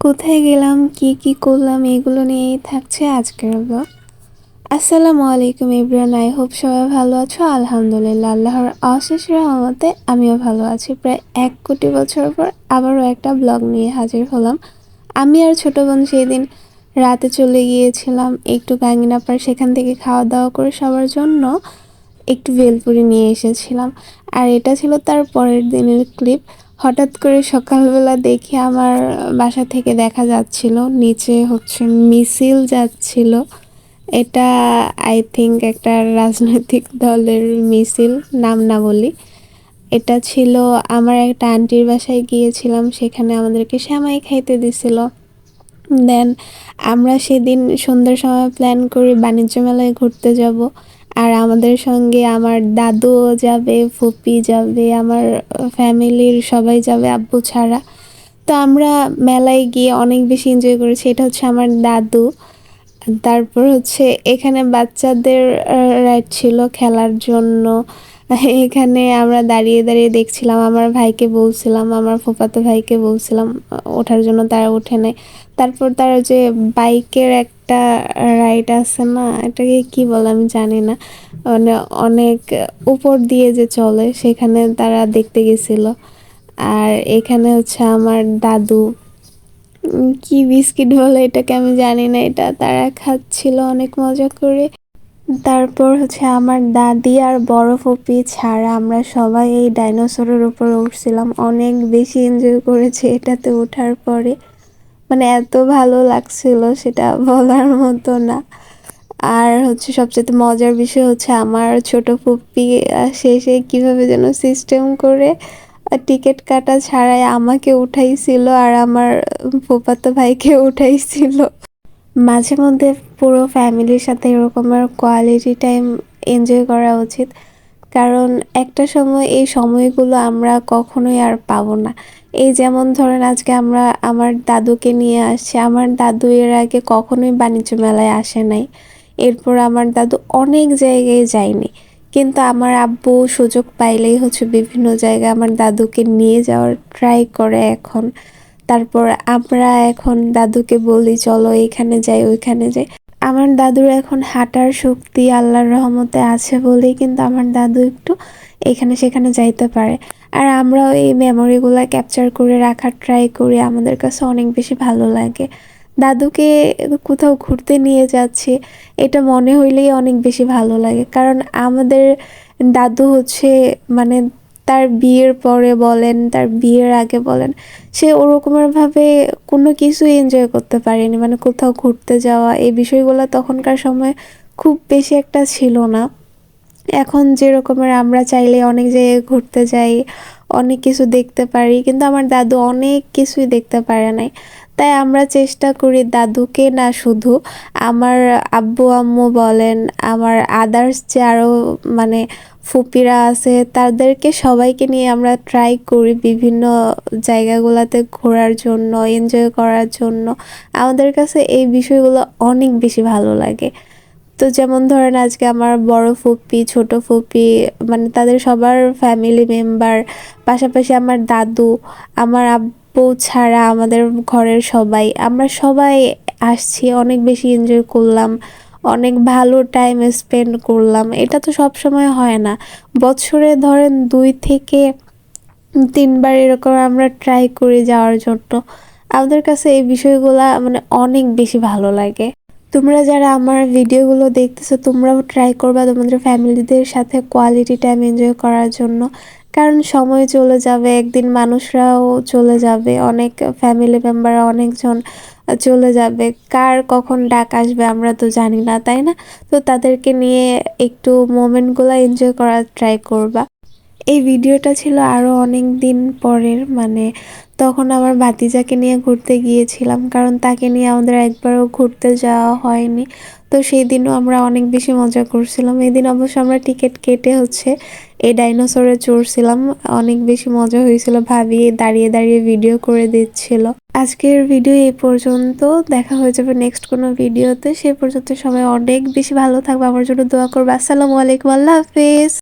কোথায় গেলাম, কি কি করলাম, এগুলো নিয়েই থাকছে আজকের ব্লগ আসসালামু আলাইকুম ইব্রান আই হোপ সবাই ভালো আছো। আলহামদুলিল্লাহ, আল্লাহর অশেষ রহমতে আমিও ভালো আছি। প্রায় এক কোটি বছর পর আবারও একটা ব্লগ নিয়ে হাজির হলাম। আমি আর ছোট বোন সেই দিন রাতে চলে গিয়েছিলাম একটু গাঙ্গিনাপার সেখান থেকে খাওয়া দাওয়া করে সবার জন্য একটু ভেলপুরি নিয়ে এসেছিলাম। আর এটা ছিল তার পরের দিনের ক্লিপ হঠাৎ করে সকালবেলা দেখি আমার বাসা থেকে দেখা যাচ্ছিল, নিচে হচ্ছে মিছিল যাচ্ছিল। এটা আই থিঙ্ক একটা রাজনৈতিক দলের মিছিল, নাম না বলি। এটা ছিল, আমার একটা আন্টির বাসায় গিয়েছিলাম, সেখানে আমাদেরকে শ্যামাই খাইতে দিছিল। দেন আমরা সেদিন সন্ধ্যার সময় প্ল্যান করি বাণিজ্য মেলায় ঘুরতে যাব। আর আমাদের সঙ্গে আমার দাদুও যাবে, ফুপি যাবে, আমার ফ্যামিলির সবাই যাবে আব্বু ছাড়া। তো আমরা মেলায় গিয়ে অনেক বেশি এনজয় করেছি। এটা হচ্ছে আমার দাদু। তারপর হচ্ছে এখানে বাচ্চাদের রাইড ছিল খেলার জন্য। এখানে আমরা দাঁড়িয়ে দাঁড়িয়ে দেখছিলাম, আমার ভাইকে বলছিলাম, আমার ফুফাতো ভাইকে বলছিলাম ওঠার জন্য তারা উঠে নেয় তারপর তারা যে বাইকের একটা রাইড আছে না, এটাকে কি বলে আমি জানি না। মানে অনেক উপর দিয়ে যে চলে, সেখানে তারা দেখতে গেছিল। আর এখানে হচ্ছে আমার দাদু। কি বিস্কিট বলে এটাকে আমি জানি না, এটা তারা খাচ্ছিল অনেক মজা করে। তারপর হচ্ছে আমার দাদি আর বড় ফুপি ছাড়া আমরা সবাই এই ডাইনোসরের উপর উঠছিলাম। অনেক বেশি এনজয় করেছি এটাতে ওঠার পরে। মানে এত ভালো লাগছিল সেটা বলার মতো না। আর হচ্ছে সবচেয়ে মজার বিষয় হচ্ছে আমার ছোট ফুপি শেষে কীভাবে যেন সিস্টেম করে টিকিট কাটা ছাড়াই আমাকে উঠাইছিল আর আমার ফুপাতো ভাইকে উঠাইছিল। মাঝে মধ্যে পুরো ফ্যামিলির সাথে এরকমের কোয়ালিটি টাইম এনজয় করা উচিত। কারণ একটা সময় এই সময়গুলো আমরা কখনোই আর পাবো না। এই যেমন ধরেন আজকে আমরা, আমার দাদুকে নিয়ে আসছি, আমার দাদু এর আগে কখনোই বাণিজ্য মেলায় আসে নাই। এরপর আমার দাদু অনেক জায়গায় যায়নি। কিন্তু আমার আব্বু সুযোগ পাইলেই হচ্ছে বিভিন্ন জায়গায় আমার দাদুকে নিয়ে যাওয়ার ট্রাই করে এখন। তারপর আমরা এখন দাদুকে বলি, চলো এখানে যাই, ওইখানে যাই। আমার দাদুর এখন হাঁটার শক্তি আল্লাহর রহমতে আছে বলেই কিন্তু আমার দাদু একটু এখানে সেখানে যাইতে পারে। আর আমরাও এই মেমোরিগুলো ক্যাপচার করে রাখার ট্রাই করি, আমাদের কাছে অনেক বেশি ভালো লাগে। দাদুকে কোথাও ঘুরতে নিয়ে যাচ্ছি, এটা মনে হইলেই অনেক বেশি ভালো লাগে। কারণ আমাদের দাদু হচ্ছে মানে তার বিয়ের পরে বলেন, তার বিয়ের আগে বলেন, সে ওরকমেরভাবে কোনো কিছুই এনজয় করতে পারেনি। মানে কোথাও ঘুরতে যাওয়া, এই বিষয়গুলো তখনকার সময় খুব বেশি একটা ছিল না। এখন যে রকমের আমরা চাইলে অনেক জায়গায় ঘুরতে যাই, অনেক কিছু দেখতে পারি, কিন্তু আমার দাদু অনেক কিছুই দেখতে পারে নাই। তাই আমরা চেষ্টা করি, দাদুকে না শুধু, আমার আব্বু আম্মু বলেন, আমার আদার্স যে আরও মানে ফুপিরা আছে, তাদেরকে সবাইকে নিয়ে আমরা ট্রাই করি বিভিন্ন জায়গাগুলোতে ঘোরার জন্য এনজয় করার জন্য। আমাদের কাছে এই বিষয়গুলো অনেক বেশি ভালো লাগে। তো যেমন ধরেন আজকে আমার বড় ফুপি, ছোট ফুপি মানে তাদের সবার ফ্যামিলি মেম্বার পাশাপাশি আমার দাদু, আমার আব্বু ছাড়া আমাদের ঘরের সবাই, আমরা সবাই আসছি, অনেক বেশি এনজয় করলাম, অনেক ভালো টাইম স্পেন্ড করলাম। এটা তো সব সময় হয় না। বছরে ধরেন দুই থেকে তিনবার এরকম আমরা ট্রাই করি যাওয়ার জন্য। আমাদের কাছে এই বিষয়গুলা মানে অনেক বেশি ভালো লাগে। তোমরা যারা আমার ভিডিওগুলো দেখতেছো, তোমরাও ট্রাই করবা তোমাদের ফ্যামিলিদের সাথে কোয়ালিটি টাইম এনজয় করার জন্য। কারণ সময় চলে যাবে, একদিন মানুষরাও চলে যাবে, অনেক ফ্যামিলি মেম্বার অনেকজন চলে যাবে। কার কখন ডাক আসবে আমরা তো জানি না, তাই না? তো তাদেরকে নিয়ে একটু মোমেন্টগুলো এনজয় করার ট্রাই করবা। এই ভিডিওটা ছিল আরও অনেক দিন পরের মানে তখন আমার ভাতিজাকে নিয়ে ঘুরতে গিয়েছিলাম, কারণ তাকে নিয়ে আমাদের একবারও ঘুরতে যাওয়া হয়নি। তো সেই দিনও আমরা অনেক বেশি মজা করছিলাম। এই দিন অবশ্য আমরা টিকিট কেটে হচ্ছে এই ডাইনোসরে চড়ছিলাম। অনেক বেশি মজা হয়েছিল, ভাবি দাঁড়িয়ে দাঁড়িয়ে ভিডিও করে দিচ্ছিল। আজকের ভিডিও এই পর্যন্ত, দেখা হয়ে যাবে নেক্সট কোনো ভিডিওতে। সে পর্যন্ত সবাই অনেক বেশি ভালো থাকবে। আমার জন্য দোয়া করবে। আসসালামু আলাইকুম, আল্লাহ হাফেজ।